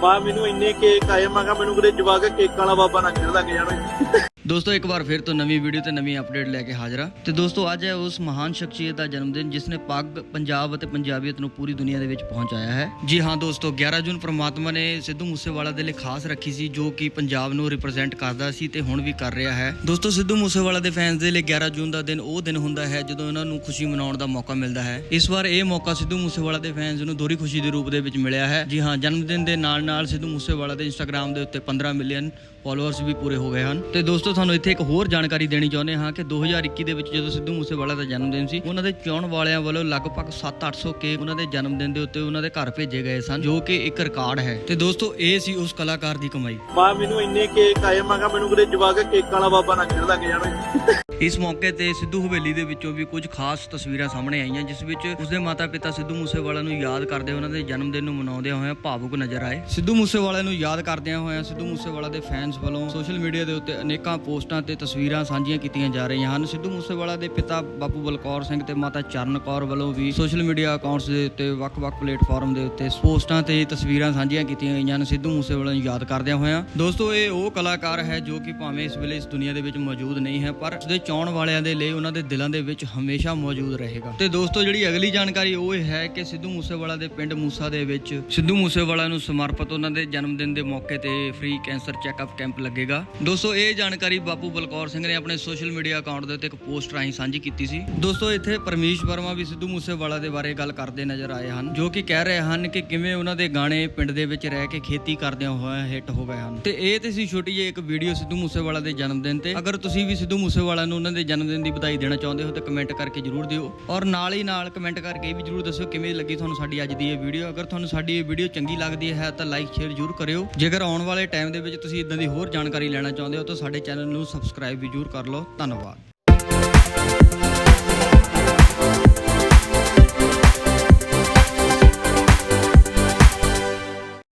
ਮਾ ਮੈਨੂੰ ਇੰਨੇ ਕੇਕ ਆਏ, ਮੈਂ ਕਿਹਾ ਮੈਨੂੰ ਕਿਤੇ ਜਵਾਕ ਕੇਕ ਵਾਲਾ ਬਾਬਾ ਨਾ ਖੇਡ ਲੱਗ ਜਾਵੇ। ਦੋਸਤੋ, ਇੱਕ ਵਾਰ ਫਿਰ ਤੋਂ ਨਵੀਂ ਵੀਡੀਓ ਤੇ ਨਵੀਂ ਅਪਡੇਟ ਲੈ ਕੇ ਹਾਜ਼ਰ ਹਾਂ। ਤੇ ਦੋਸਤੋ, ਅੱਜ ਹੈ ਉਸ ਮਹਾਨ ਸ਼ਖਸੀਅਤ ਦਾ ਜਨਮ ਦਿਨ ਜਿਸ ਨੇ ਪੱਗ, ਪੰਜਾਬ ਅਤੇ ਪੰਜਾਬੀਅਤ ਨੂੰ ਪੂਰੀ ਦੁਨੀਆ ਦੇ ਵਿੱਚ ਪਹੁੰਚਾਇਆ ਹੈ। ਜੀ ਹਾਂ ਦੋਸਤੋ 11 ਜੂਨ ਪ੍ਰਮਾਤਮਾ ਨੇ ਸਿੱਧੂ ਮੂਸੇਵਾਲਾ ਦੇ ਲਈ ਖਾਸ ਰੱਖੀ ਸੀ, ਜੋ ਕਿ ਪੰਜਾਬ ਨੂੰ ਰਿਪਰੈਜ਼ੈਂਟ ਕਰਦਾ ਸੀ ਤੇ ਹੁਣ ਵੀ ਕਰ ਰਿਹਾ ਹੈ। ਦੋਸਤੋ, ਸਿੱਧੂ ਮੂਸੇਵਾਲਾ ਦੇ ਫੈਨਸ ਦੇ ਲਈ 11 ਜੂਨ ਦਾ ਦਿਨ ਉਹ ਦਿਨ ਹੁੰਦਾ ਹੈ, ਜਦੋਂ ਇਹਨਾਂ ਨੂੰ ਖੁਸ਼ੀ ਮਨਾਉਣ ਦਾ ਮੌਕਾ ਮਿਲਦਾ ਹੈ। ਇਸ ਵਾਰ ਇਹ ਮੌਕਾ ਸਿੱਧੂ ਮੂਸੇਵਾਲਾ ਦੇ ਫੈਨਸ ਨੂੰ ਦੋਹਰੀ ਖੁਸ਼ੀ ਦੇ ਰੂਪ ਦੇ ਵਿੱਚ ਮਿਲਿਆ ਹੈ। ਜੀ ਹਾਂ ਜਨਮ ਦਿਨ ਦੇ ਨਾਲ ਨਾਲ ਸਿੱਧੂ ਮੂਸੇਵਾਲਾ ਦੇ ਇੰਸਟਾਗ੍ਰam ਦੇ ਉੱਤੇ 15 ਮਿਲੀਅਨ ਫਾਲੋਅਰਸ ਵੀ ਪੂਰੇ ਹੋ ਗਏ ਹਨ। ਤੇ ਦੋਸਤੋ ਤੁਹਾਨੂੰ ਇੱਥੇ ਇੱਕ ਹੋਰ ਜਾਣਕਾਰੀ ਦੇਣੀ ਚਾਹੁੰਦੇ ਹਾਂ ਕਿ 2021 ਦੇ ਵਿੱਚ ਜਦੋਂ ਸਿੱਧੂ ਮੂਸੇਵਾਲਾ ਦਾ ਜਨਮ ਦਿਨ ਸੀ ਉਹਨਾਂ ਦੇ ਚਾਹਣ ਵਾਲਿਆਂ ਵੱਲੋਂ ਲਗਭਗ 7-800 ਕੇਕ ਉਹਨਾਂ ਦੇ ਜਨਮ ਦਿਨ ਦੇ ਉੱਤੇ ਉਹਨਾਂ ਦੇ ਘਰ ਭੇਜੇ ਗਏ ਸਨ ਜੋ ਕਿ ਇੱਕ ਰਿਕਾਰਡ ਹੈ। ਤੇ ਦੋਸਤੋ ਇਹ ਸੀ ਉਸ ਕਲਾਕਾਰ ਦੀ ਕਮਾਈ। ਮਾ ਮੈਨੂੰ ਇੰਨੇ ਕੇਕ ਆਏ ਮੈਂ ਕਿਹਾ ਮੈਨੂੰ ਕਿਤੇ ਜਵਾਕ ਕੇਕ ਵਾਲਾ ਬਾਬਾ ਨਾ ਖੇਡ ਲੱਗ ਜਾਵੇ। ਇਸ ਮੌਕੇ ਤੇ ਸਿੱਧੂ ਹਵੇਲੀ ਦੇ ਵਿੱਚੋਂ ਵੀ ਕੁਝ ਖਾਸ ਤਸਵੀਰਾਂ ਸਾਹਮਣੇ ਆਈਆਂ ਜਿਸ ਵਿੱਚ ਉਸਦੇ ਮਾਤਾ-ਪਿਤਾ ਸਿੱਧੂ ਮੂਸੇਵਾਲਾ ਨੂੰ ਯਾਦ ਕਰਦੇ ਉਹਨਾਂ ਦੇ ਜਨਮ ਦਿਨ ਨੂੰ ਮਨਾਉਂਦੇ ਹੋਏ ਭਾਵੁਕ ਨਜ਼ਰ ਆਏ। ਸਿੱਧੂ ਮੂਸੇਵਾਲਾ ਨੂੰ ਯਾਦ ਕਰਦਿਆਂ ਹੋਇਆਂ ਸਿੱਧੂ ਮੂਸੇਵਾਲਾ ਦੇ ਫੈਨਸ ਵੱਲੋਂ ਸੋਸ਼ਲ ਮੀਡੀਆ ਦੇ ਉੱਤੇ ਅਨੇਕਾਂ ਪੋਸਟਾਂ ਤੇ ਤਸਵੀਰਾਂ ਸਾਂਝੀਆਂ ਕੀਤੀਆਂ ਜਾ ਰਹੀਆਂ ਹਨ। ਸਿੱਧੂ ਮੂਸੇਵਾਲਾ ਦੇ ਪਿਤਾ ਬਾਪੂ ਬਲਕੌਰ ਸਿੰਘ ਤੇ ਮਾਤਾ ਚਰਨ ਕੌਰ ਵੱਲੋਂ ਵੀ ਸੋਸ਼ਲ ਮੀਡੀਆ ਅਕਾਊਂਟਸ ਦੇ ਉੱਤੇ ਵੱਖ-ਵੱਖ ਪਲੇਟਫਾਰਮ ਦੇ ਉੱਤੇ ਪੋਸਟਾਂ ਤੇ ਤਸਵੀਰਾਂ ਸਾਂਝੀਆਂ ਕੀਤੀਆਂ ਗਈਆਂ ਹਨ। ਸਿੱਧੂ ਮੂਸੇਵਾਲਾ ਨੂੰ ਯਾਦ ਕਰਦਿਆਂ ਹੋਇਆਂ, ਦੋਸਤੋ, ਇਹ ਉਹ ਕਲਾਕਾਰ ਹੈ ਜੋ ਕਿ ਭਾਵੇਂ ਇਸ ਵੇਲੇ ਇਸ ਦੁਨੀਆ ਦੇ ਵਿੱਚ ਮੌਜੂਦ ਨਹੀਂ ਹੈ, ਪਰ ਉਸਦੇ ਚਾਹਣ ਵਾਲਿਆਂ ਦੇ ਲਈ ਉਹਨਾਂ ਦੇ ਦਿਲਾਂ ਦੇ ਵਿੱਚ ਹਮੇਸ਼ਾ ਮੌਜੂਦ ਰਹੇਗਾ। ਤੇ ਦੋਸਤੋ, ਜਿਹੜੀ ਅਗਲੀ ਜਾਣਕਾਰੀ ਉਹ ਹੈ ਕਿ ਸਿੱਧੂ ਮੂਸੇਵਾਲਾ ਦੇ ਪਿੰਡ ਮੂਸਾ ਦੇ ਵਿੱਚ ਸਿੱਧੂ ਮੂਸੇਵਾਲਾ ਨੂੰ ਸਮਰਪਿਤ ਉਹਨਾਂ ਦੇ ਜਨਮ ਦਿਨ ਦੇ ਮੌਕੇ ਤੇ ਫ੍ਰੀ ਕੈਂਸਰ ਚੈੱਕਅਪ ਕੈਂਪ ਲੱਗੇਗਾ। ਦੋਸਤੋ, ਇਹ ਜਾਣਕਾਰੀ ਬਾਪੂ ਬਲਕੌਰ ਸਿੰਘ ਨੇ ਆਪਣੇ ਸੋਸ਼ਲ ਮੀਡੀਆ ਅਕਾਊਂਟ ਦੇ ਉੱਤੇ ਇੱਕ ਪੋਸਟ ਰਾਹੀਂ ਸਾਂਝੀ ਕੀਤੀ ਸੀ। ਦੋਸਤੋ, ਇੱਥੇ ਪਰਮੇਸ਼ ਵਰਮਾ ਵੀ ਸਿੱਧੂ ਮੂਸੇਵਾਲਾ ਦੇ ਬਾਰੇ ਗੱਲ ਕਰਦੇ ਨਜ਼ਰ ਆਏ ਹਨ, ਜੋ ਕਿ ਕਹਿ ਰਹੇ ਹਨ ਕਿ ਕਿਵੇਂ ਉਹਨਾਂ ਦੇ ਗਾਣੇ ਪਿੰਡ ਦੇ ਵਿੱਚ ਰਹਿ ਕੇ ਖੇਤੀ ਕਰਦਿਆਂ ਹੋਇਆ ਹਿੱਟ ਹੋ ਗਏ ਹਨ। ਤੇ ਇਹ ਤੇ ਸੀ ਛੋਟੀ ਜਿਹੀ ਇੱਕ ਵੀਡੀਓ ਸਿੱਧੂ ਮੂਸੇਵਾਲਾ ਦੇ ਜਨਮ ਦਿਨ ਤੇ। ਅਗਰ ਤੁਸੀਂ ਵੀ ਸਿੱਧੂ ਮੂਸੇਵਾਲਾ ਨੂੰ ਉਹਨਾਂ ਦੇ ਜਨਮ ਦਿਨ ਦੀ ਵਧਾਈ ਦੇਣਾ ਚਾਹੁੰਦੇ ਹੋ ਤਾਂ ਕਮੈਂਟ ਕਰਕੇ ਜਰੂਰ ਦਿਓ। ਔਰ ਨਾਲ ਹੀ ਨਾਲ ਕਮੈਂਟ ਕਰਕੇ ਇਹ ਵੀ ਜਰੂਰ ਦੱਸਿਓ ਕਿਵੇਂ ਲੱਗੀ ਤੁਹਾਨੂੰ ਸਾਡੀ ਅੱਜ ਦੀ ਇਹ ਵੀਡੀਓ। ਅਗਰ ਤੁਹਾਨੂੰ ਸਾਡੀ ਇਹ ਵੀਡੀਓ ਚੰਗੀ ਲੱਗਦੀ ਹੈ ਤਾਂ ਲਾਈਕ ਸ਼ੇਅਰ ਜਰੂਰ ਕਰਿਓ। ਜੇਕਰ ਆਉਣ ਵਾਲੇ ਟਾਈਮ ਦੇ ਵਿੱਚ ਤੁਸੀਂ ਇਦਾਂ ਦੀ ਹੋਰ ਜਾਣਕਾਰੀ ਲੈਣਾ ਚਾਹੁੰਦੇ ਹੋ ਤਾਂ ਸਾਡੇ ਚੈਨਲ ਨੂੰ ਸਬਸਕ੍ਰਾਈਬ ਵੀ ਜਰੂਰ ਕਰ ਲਓ। ਧੰਨਵਾਦ।